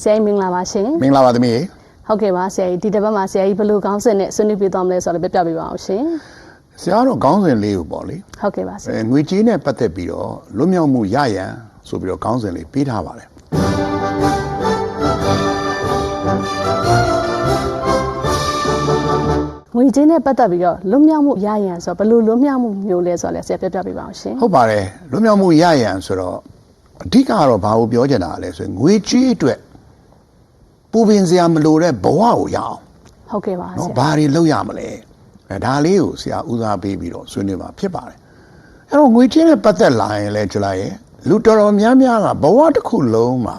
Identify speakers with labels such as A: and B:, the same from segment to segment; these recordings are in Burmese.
A: ဆရာကြီးမင်္ဂလာပါရှင်
B: မင်္ဂလာပါသမီးရေ
A: ဟုတ်ကဲ့ပါဆရာကြီးဒီတစ်ပတ်မှာဆရာကြီးဘယ်လိုကောင်းစင်နဲ့ဆွေးနွေးပြသွားမလဲဆိုတော့လည်းပြပြပေးပါအောင်ရှင်
B: ဆရာတော့ခေါင်းစဉ်လေးကိုပေါ့လေ
A: ဟုတ်ကဲ့ပါဆရာ
B: အဲငွေကြေးနဲ့ပတ်သက်ပြီးတော့လွတ်မြောက်မှုရရန်ဆိုပြီးတော့ခေါင်းစဉ်လေးပေးထားပါတယ်
A: ငွေကြေးနဲ့ပတ်သက်ပြီးတော့လွတ်မြောက်မှုရရန်ဆိုတော့ဘယ်လိုလွတ်မြောက်မှုမျိုးလဲဆိုတော့လည်းဆရာပြပြပေးပါအောင်ရှင်
B: ဟုတ်ပါတယ်လွတ်မြောက်မှုရရန်ဆိုတော့အဓိကကတော့ဘာကိုပြောချင်တာလဲဆိုရင်ငွေကြေးအတွက် ပူပင်စရာမလိုတဲ့ဘဝကိုရအောင်
A: ဟုတ်ကဲ့ပါဆ
B: နော်
A: ရာ
B: ဘာတွေလုပ်ရမလဲအဲဒါလေးကိုဆရာဦးစားပေးပြီးတော့ဆွေးနွေးမှာဖြစ်ပါတယ်အဲ့တော့ငွေကြေးနဲ့ပတ်သက်လာရင်လဲကြလိုက်ရင်လူတော်တော်များများကဘဝတစ်ခုလုံးမှာ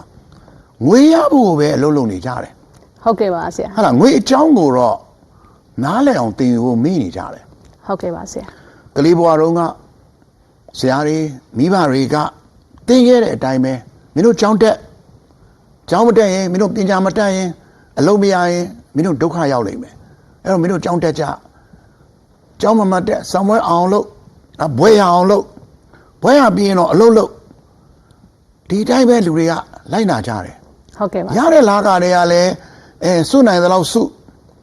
B: ငွေရဖို့ပဲအလုပ်လုပ်နေကြတယ်
A: ဟုတ်ကဲ့ပါဆရာ
B: ဟာလားငွေအကြောင်းကိုတော့နားလည်အောင်သင်ယူဖို့မေ့နေကြတယ်
A: ဟုတ်ကဲ့ပါဆရာ
B: ကလေးဘွားတုန်းကဆရာတွေမိဘတွေကသင်ခဲ့တဲ့အတိုင်းပဲမင်းတို့ကြောင်းတက် ကြောင်းမတက်ရင်မင်းတို့ပညာမတက်ရင်အလုပ်မရရင်မင်းတို့ဒုက္ခရောက်လိမ့်မယ်အဲ့တော့မင်းတို့ကြောင်းတက်ကြကြောင်းမမတက်ဆောင်းပွဲအောင်လို့အဘွဲရအောင်လို့ဘွဲရပြီးရင်တော့အလုပ်လုပ်ဒီအတိုင်းပဲလူတွေကလိုက်နာကြတယ်
A: ဟုတ်ကဲ့ပါ
B: ရတဲ့လာကတွေကလည်းအဲစွနိုင်သလောက်စု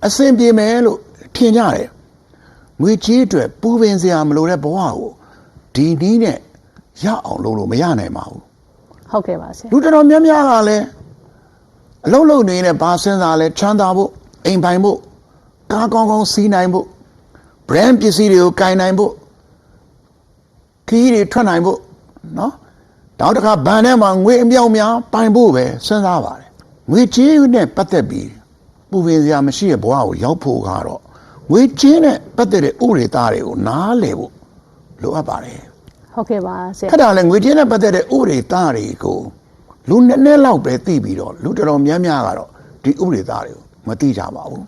B: အစင်ပြေမယ်လို့ထင်ကြတယ်ငွေကြေးအတွက်ပူပင်စရာမလိုတဲ့ဘဝကိုဒီနည်းနဲ့ရအောင်လုပ်လို့မရနိုင်ပါဘူး
A: ဟုတ်ကဲ့ပါဆရာ
B: လူတော်တော်များများကလည်း အလုံးလုံးနေတဲ့ဘာစင်းစားလဲချမ်းသာဖို့အိမ်ပိုင်ဖို့ကားကောင်းကောင်းစီးနိုင်ဖို့ brand ပစ္စည်းတွေကိုကင်နိုင်ဖို့ခီးတွေထွက်နိုင်ဖို့နော်နောက်တစ်ခါဘဏ်ထဲမှာငွေအမြောက်များပိုင်ဖို့ပဲစဉ်းစားပါတယ်ငွေကြေးနဲ့ပတ်သက်ပြီးပူပင်စရာမရှိတဲ့ဘဝကိုရောက်ဖို့ကတော့ငွေကြေးနဲ့ပတ်သက်တဲ့ဥပဒေသားတွေကိုနားလည်ဖို့လိုအပ်ပါတယ်
A: ဟုတ်ကဲ့ပါဆရာ
B: အဲ့ဒါလည်းငွေကြေးနဲ့ပတ်သက်တဲ့ဥပဒေသားတွေကို လူနည်းနည်းလောက်ပဲသိပြီးတော့လူတော်တော်များများကတော့ဒီဥပဒေသားတွေကိုမသိကြပါဘူး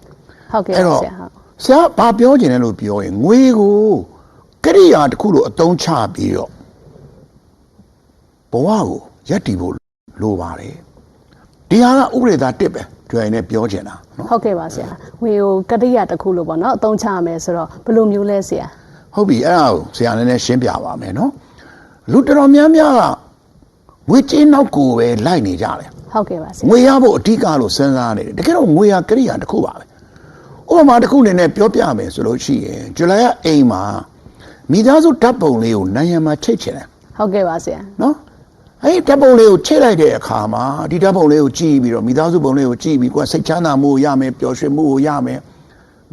A: ဟုတ်ကဲ့
B: အဲ့
A: ပါ
B: တော့
A: ဆရာဟုတ်
B: ဆရာဘာပြောချင်လဲလို့ပြောရင်ငွေကိုကရိယာတစ်ခုလိုအသုံးချပြီးတော့ဘဝကိုရက်တည်ဖို့လိုပါတယ်ဒီဟာကဥပဒေသားတစ်ပဲကြွယ်နဲ့ပြောချင်တာနော်
A: ဟုတ်ကဲ့ပါဆရာငွေကိုကတိရတစ်ခုလို့ပေါ့နော်အသုံးချရမယ်ဆိုတော့ဘယ်လိုမျိုးလဲဆရာ
B: ဟုတ်ပြီအဲ့ဒါကိုဆရာနည်းနည်းရှင်းပြပါမယ်နော်လူတော်တော်များများက ငွေကြေးနောက်ကိုပဲလိုက်နေကြတယ်
A: ဟုတ်ကဲ့ပါဆရာ
B: ငွေရဖို့အဓိကလို့စဉ်းစားနေတယ်တကယ်တော့ငွေရကရိယာတစ်ခုပါပဲဥပမာတစ်ခုအနေနဲ့ပြောပြမယ်ဆိုလို့ရှိရင်ဇူလိုင်ကအိမ်မှာမိသားစုဓာတ်ပုံလေးကိုနိုင်ရန်မှာချိတ်ချင်တယ်
A: ဟုတ်ကဲ့ပါဆရာ
B: နော်အဲ့ဒီဓာတ်ပုံလေးကိုချိတ်လိုက်တဲ့အခါမှာဒီဓာတ်ပုံလေးကိုကြည့်ပြီးတော့မိသားစုပုံလေးကိုကြည့်ပြီးကိုယ်ကစိတ်ချမ်းသာမှုကိုရမယ်ပျော်ရွှင်မှုကိုရမယ်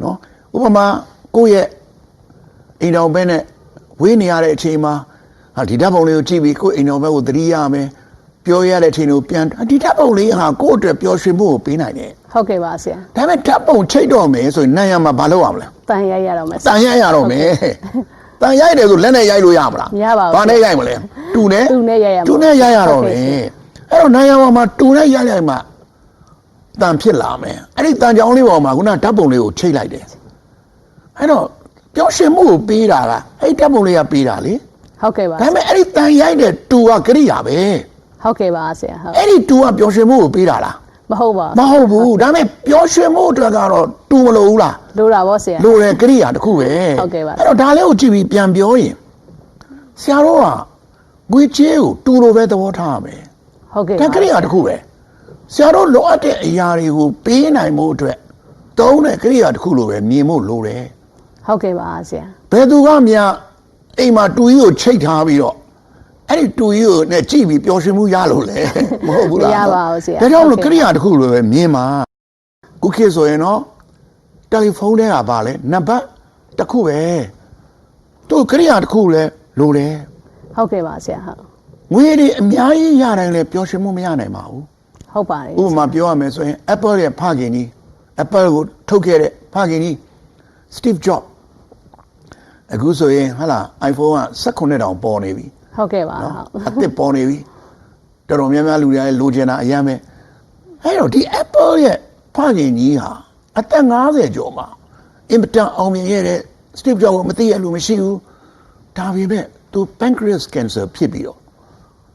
B: နော်ဥပမာကိုယ့်ရဲ့အိမ်တော်ဘက်နဲ့ဝေးနေရတဲ့အချိန်မှာ ဟာဒီဓာတ်ပုံလေးကိုကြည့်ပြီးကိုယ့်အိမ်တော်ဘက်ကိုသတိရမယ်ပြောရတဲ့အချိန်ကိုပြန်ဒီဓာတ်ပုံလေးဟာကိုယ့်အတွက်ပျော်ရွှင်မှုကိုပေးနိုင်တယ်
A: ဟုတ်ကဲ့ပါဆရာ
B: ဒါပေမဲ့ဓာတ်ပုံချိတ်တော့မယ်ဆိုရင်နိုင်ရမှာမလုပ်ရမလား
A: တန်ရိုက်ရတော့မယ်ဆ
B: တ
A: ရာ
B: န်ရိုက်ရတော့မယ်တန်ရိုက်တယ်ဆိုလက်နဲ့ရိုက်လို့ရမလား
A: မရပါဘူး
B: ဘာနဲ့ရိုက်မလဲတူနဲ့
A: တူနဲ့ရိုက်ရမှာ
B: တူနဲ့ရိုက်ရတော့
A: ဟုတ်
B: မ
A: ကဲ့
B: ယ်
A: ဆရာ
B: အဲ့တော့နိုင်ရမှာမှာတူနဲ့ရိုက်လိုက်မှတန်ဖြစ်လာမယ်အဲ့ဒီတန်ကြောင်လေးပေါ်မှာခုနဓာတ်ပုံလေးကိုချိတ်လိုက်တယ်အဲ့တော့ပျော်ရွှင်မှုကိုပေးတာကအဲ့ဒီဓာတ်ပုံလေးကပေးတာလေ
A: ဟုတ်ကဲ့ပါ
B: ဒါပေမဲ့အဲ့ဒီတန်ရိုက်တဲ့တူကကရိယာပဲ
A: ဟုတ်ကဲ့ပါဆရာဟုတ်
B: အဲ့ဒီတူကပျော်ရွှင်မှုကိုပေးတာလား
A: မဟုတ်ပါ
B: မဟုတ်ဘူးဒါပေမဲ့ပျော်ရွှင်မှုအတွက်ကတော့တူမလို့ဘူးလား
A: လိုတာဗောဆရာ
B: လိုတယ်ကရိယာတစ်ခုပဲ
A: ဟုတ်ကဲ့ပါ
B: အဲ့တော့ဒါလေးကိုကြည့်ပြီးပြန်ပြောရင်ဆရာတော်ကငွေကြေးကိုတူလိုပဲသဘောထားရမယ်
A: ဟုတ်ကဲ့
B: ဒါ
A: ပါ
B: ကရိယာတစ်ခုပဲဆရာတော်လိုအပ်တဲ့အရာတွေကိုပေးနိုင်မှုအတွက်သုံးတဲ့ကရိယာတစ်ခုလိုပဲမြင်ဖို့လိုတယ်
A: ဟုတ်ကဲ့ပါဆရာ
B: ဘယ်သူကမြ အိမ်မှာတူကြီးကိုချိတ်ထားပြီးတော့အဲ့ဒီတူကြီးကိုနဲ့ကြည့်ပြီးပျော်ရွှင်မှုရလို့လေမဟုတ်ဘူးလား
A: မရပါဘူးဆရာ
B: ဒါကြောင့်မ
A: ဟုတ်
B: လို့
A: ကဲ့
B: ကရိယာတစ်ခုလိုပဲမြင်ပါခုခေတ်ဆိုရင်တော့တယ်လီဖုန်းထဲကပါလဲနံပါတ်တစ်ခုပဲတို့ကရိယာတစ်ခုလဲလိုတယ်
A: ဟုတ်ကဲ့ပါဆရာဟုတ်
B: ငွေတွေအများကြီးရတိုင်းလဲပျော်ရွှင်မှုမရနိုင်ပါဘူး
A: ဟုတ်ပါတယ်
B: ဥပမာပြောရမယ်ဆိုရင် Apple ရဲ့ဖခင်ကြီး Apple ကိုထုတ်ခဲ့တဲ့ဖခင်ကြီး Steve Jobs အခုဆိုရင်ဟာလာ iPhone က18တောင်ပေါ်နေပြီ
A: ဟုတ်ကဲ့ပါ
B: နော်
A: ဟုတ်
B: အသစ်ပေါ်နေပြီတော်တော်များများလူတွေကလည်းလိုချင်တာအရင်ပဲအဲ့တော့ဒီ Apple ရဲ့ဖခင်ကြီးဟာအသက်50ကျော်မှာအင်မတန်အောင်မြင်ခဲ့တဲ့ Steve Jobs ကိုမသိရလူမရှိဘူးဒါပေမဲ့သူ pancreas cancer ဖြစ်ပြီးတော့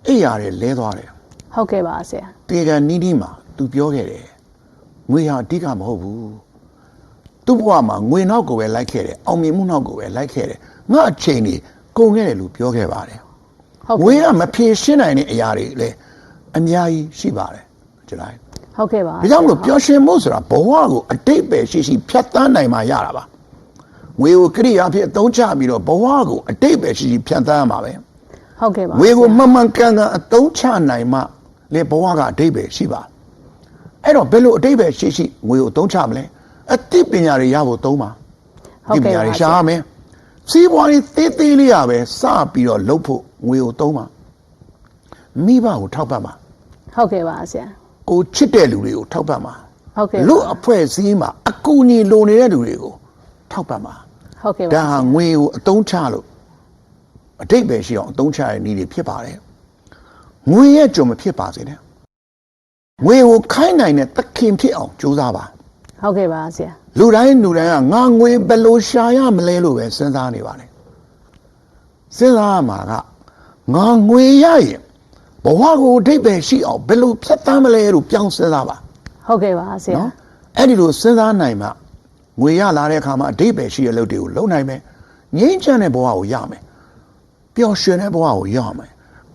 B: အိပ်ရတယ်လဲသွားတယ်
A: ဟုတ်ကဲ့ပါဆရာ
B: တေကန်နီးနီးမှာ तू ပြောခဲ့တယ်ငွေဟာအဓိကမဟုတ်ဘူး သူ့ဘဝမှာငွေနောက်ကိုပဲလိုက်ခဲ့တယ်အောင်မြင်မှုနောက်ကိုပဲလိုက်ခဲ့တယ်ငါအချိန်ကြီးကုန်ခဲ့တယ်လို့ပြောခဲ့ပါတယ်
A: ဟုတ်
B: ငွေ
A: ကဲ့
B: ကမဖြေရှင်းနိုင်တဲ့အရာတွေလည်းအများကြီးရှိပါတယ်ကျွန်တော်
A: ဟုတ်ကဲ့ပါ
B: ဒါကြောင့်မလို့ပျော်ရွှင်မှုဆိုတာဘဝကိုအတိတ်ပဲရှိရှိဖြတ်သန်းနိုင်မှရတာပါငွေကိုကရိယာဖြစ်အသုံးချပြီးတော့ဘဝကိုအတိတ်ပဲရှိရှိဖြတ်သန်းရမှာပဲ
A: ဟုတ်ကဲ့ပါ
B: ငွေကိုမှန်မှန်ကန်ကန်အသုံးချနိုင်မှလေဘဝကအတိတ်ပဲရှိပါအဲ့တော့ဘယ်လိုအတိတ်ပဲရှိရှိငွေကိုအသုံးချမလဲ အသိပညာတွေရဖို့သုံးပါ
A: ဟုတ်ကဲ့
B: ပညာ
A: ပါ
B: တွေရှားရမယ်စီးပွားရေးသေးသေးလေးရပဲစပြီးတော့လုပ်ဖို့ငွေကိုသုံးပါမိဘကိုထောက်ပံ့ပါ
A: ဟုတ်ကဲ့ပါဆရာ
B: ကိုချစ်တဲ့လူတွေကိုထောက်ပံ့ပါ
A: ဟုတ်ကဲ့
B: လူ
A: ပါ
B: အဖွဲ့အစည်းမှာအကူအညီလိုနေတဲ့လူတွေကိုထောက်ပံ့ပါ
A: ဟုတ်ကဲ့
B: ဒါ
A: ပါ
B: ဟာငွေကိုအသုံးချလို့အတိတ်ပဲရှိအောင်အသုံးချရတဲ့နည်းတွေဖြစ်ပါတယ်ငွေရဲ့ကြုံမဖြစ်ပါစေနဲ့ငွေကိုခိုင်းနိုင်တဲ့သခင်ဖြစ်အောင်ကြိုးစားပါ
A: ဟုတ်ကဲ့ပါဆရာ
B: လူတိုင်းလူတိုင်းကငါငွေဘယ်လိုရှာရမလဲလို့ပဲစဉ်းစားနေပါလေစဉ်းစားရမှာကငါငွေရရင်ဘဝကိုအတိတ်ပဲရှိအောင်ဘယ်လိုဖြတ်သန်းမလဲလို့ပြောင်းစဉ်းစားပါ
A: ဟုတ်ကဲ့ပါဆရာ
B: နော်အဲ့ဒီလိုစဉ်းစားနိုင်မှငွေရလာတဲ့အခါမှာအတိတ်ပဲရှိတဲ့လုပ်တွေကိုလုပ်နိုင်မယ်ငြိမ်းချမ်းတဲ့ဘဝကိုရမယ်ပျော်ရွှင်တဲ့ဘဝကိုရမယ်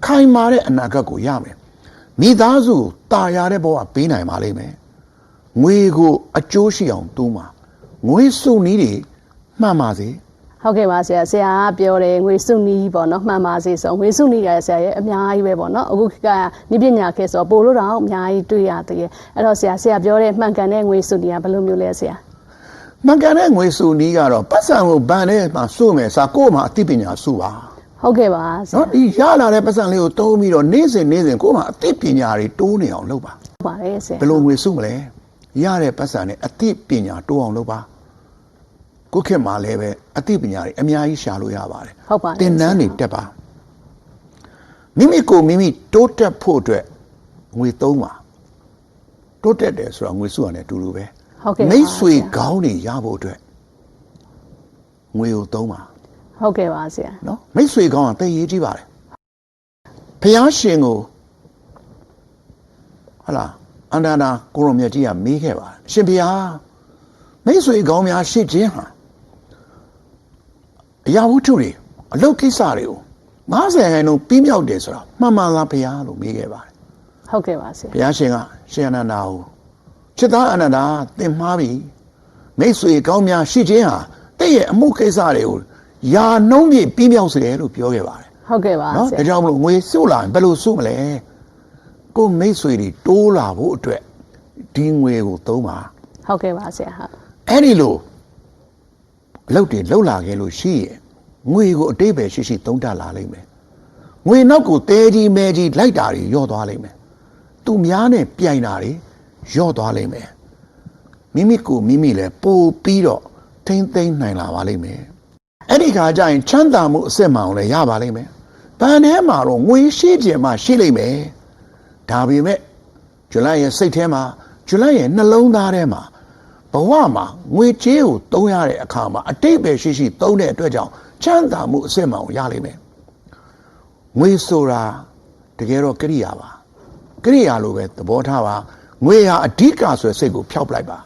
B: ခိုင်မာတဲ့အနာဂတ်ကိုရမယ်မိသားစုကိုတာယာတဲ့ဘဝပေးနိုင်ပါလိမ့်မယ် ငွေကိုအကျိုးရှိအောင်တူးမှာငွေစုနည်းတွေမှန်ပါစေ
A: ဟုတ်ကဲ့ပါဆရာဆရာကပြောတယ်ငွေစုနီးပေါ့နော်မှန်ပါစေဆိုငွေစုနီးရဆရာရဲ့အများကြီးပဲပေါ့နော်အခုခေတ်ကနိပညာခေတ်ဆိုပို့လို့တော့အများကြီးတွေ့ရသေးတယ်အဲ့တော့ဆရာဆရာပြောတဲ့မှန်ကန်တဲ့ငွေစုနီးကဘယ်လိုမျိုးလဲဆရာ
B: မှန်ကန်တဲ့ငွေစုနည်းကတော့ပတ်စံကိုဗန်ထဲမှာစုမယ်စာကိုယ့်မှာအသိပညာစုပါ
A: ဟုတ်ကဲ့ပါဆရာ
B: နော်ဒီရလာတဲ့ပတ်စံလေးကိုတုံးပြီးတော့နေ့စဉ်နေ့စဉ်ကိုယ့်မှာအသိပညာတွေတိုးနေအောင်လုပ်ပါ
A: ဟုတ်ပါတယ်ဆရာ
B: ဘယ်လိုငွေစုမလဲ ရတဲ့ပတ်စံနဲ့အသိပညာတိုးအောင်လုပ်ပါကိုယ့်ခေတ်မှာလည်းပဲအသိပညာတွေအများကြီးရှာလို့ရပါတယ်
A: ဟုတ်ပါတယ်
B: သင်တန်းတွေတက်ပါမိမိကိုယ်မိမိတိုးတက်ဖို့အတွက်ငွေသုံးပါတိုးတက်တယ်ဆိုတော့ငွေစုရတယ်အတူတူပဲ
A: ဟုတ်ကဲ့ပါ
B: မိတ်ဆွေ
A: ဆရာ
B: ကောင်းတွေရဖို့အတွက်ငွေကိုသုံးပါ
A: ဟုတ်ကဲ့ပါဆရာ
B: နော်မိတ်ဆွေကောင်းကတည်ရေးကြည့်ပါတယ်ဖျားရှင်ကိုဟလာ အန္တနာကိုရုံမြတ်ကြီးကမေးခဲ့ပါတယ်အရှင်ဖျားမိတ်ဆွေကောင်းများရှိခြင်းဟာအရာဝတ္ထုတွေအလုပ်ကိစ္စတွေကို90ခန်းလုံးပြီးမြောက်တယ်ဆိုတာမှန်မှန်လားဖျားလို့မေးခဲ့ပါတယ်
A: ဟုတ်ကဲ့ပါဆရာ
B: ဘုရားရှင်ကရှင်အနန္ဒာကိုချစ်သားအနန္ဒာသင်မှားပြီမိတ်ဆွေကောင်းများရှိခြင်းဟာတည့်ရဲ့အမှုကိစ္စတွေကိုယာနှုံးပြည့်ပြီးမြောက်စေတယ်လို့ပြောခဲ့ပါတယ်
A: ဟုတ်ကဲ့ပါ
B: နော်
A: ဆရာ
B: ဒါကြောင့်မလို့ငွေစုလာရင်ဘယ်လိုစုမလဲ ကိုယ်မိတ်ဆွေတွေတိုးလာဖို့အတွက်ဒီငွေကိုသုံးပါ
A: ဟုတ်ကဲ့ပါဆရာဟုတ်
B: အဲ့ဒီလိုအလုပ်တွေလှုပ်လာခဲ့လို့ရှိရင်ငွေကိုအတိတ်ပဲရှိရှိသုံးတတ်လာလိမ့်မယ်ငွေနောက်ကိုတဲကြီးမဲကြီးလိုက်တာတွေယော့သွားလိမ့်မယ်သူများနဲ့ပြိုင်တာတွေယော့သွားလိမ့်မယ်မိမိကိုမိမိလည်းပို့ပြီးတော့ထိမ့်သိမ့်နိုင်လာပါလိမ့်မယ်အဲ့ဒီခါကျရင်ချမ်းသာမှုအစစ်မှန်အောင်လည်းရပါလိမ့်မယ်ဘန်ထဲမှာတော့ငွေရှိခြင်းမှရှိလိမ့်မယ် ဒါပေမဲ့ဇူလိုင်ရဲ့စိတ်ထဲမှာဇူလိုင်ရဲ့နှလုံးသားထဲမှာဘဝမှာငွေကြေးကိုသုံးရတဲ့အခါမှာအတိတ်ပဲရှိရှိသုံးတဲ့အတွက်ကြောင့်ချမ်းသာမှုအစစ်မှန်ကိုရလိမ့်မယ်။ငွေဆိုတာတကယ်တော့ကရိယာပါ။ကရိယာလိုပဲသဘောထားပါ။ငွေဟာအဓိကဆိုတဲ့စိတ်ကိုဖျောက်ပလိုက်ပါ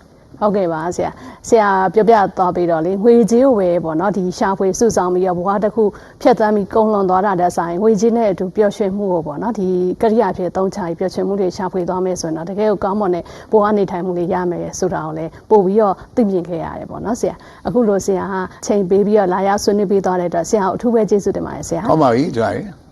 A: ဟုတ်ကဲ့ပါဆရာဆရာပြောပြသွားပြီးတော့လေငွေကြေးကိုပဲပေါ့နော်ဒီရှာဖွေစုဆောင်ပြီးတော့ဘဝတစ်ခုဖြတ်သန်းပြီးကုန်းလွန်သွားတာတဲ့ဆိုင်ငွေကြေးနဲ့အတူပျော်ရွှင်မှုကိုပေါ့နော်ဒီကရိယာဖြစ်သုံးချပြီးပျော်ရွှင်မှုတွေရှာဖွေသွားမယ်ဆိုရင်တော့တကယ်ကိုကောင်းမွန်တဲ့ဘဝနေထိုင်မှုလေးရမယ်ဆိုတာကိုလည်းပို့ပြီးတော့သိမြင်ခဲ့ရတယ်ပေါ့နော်ဆရာအခုလိုဆရာဟာချိန်ပေးပြီးတော့လာရောက်ဆွေးနွေးပေးသွားတဲ့အတွက်ဆရာကိုအထူးပဲကျေးဇူးတင်ပါတယ်ဆရာ။
B: ဟုတ်ပါပြီဒီလိုက်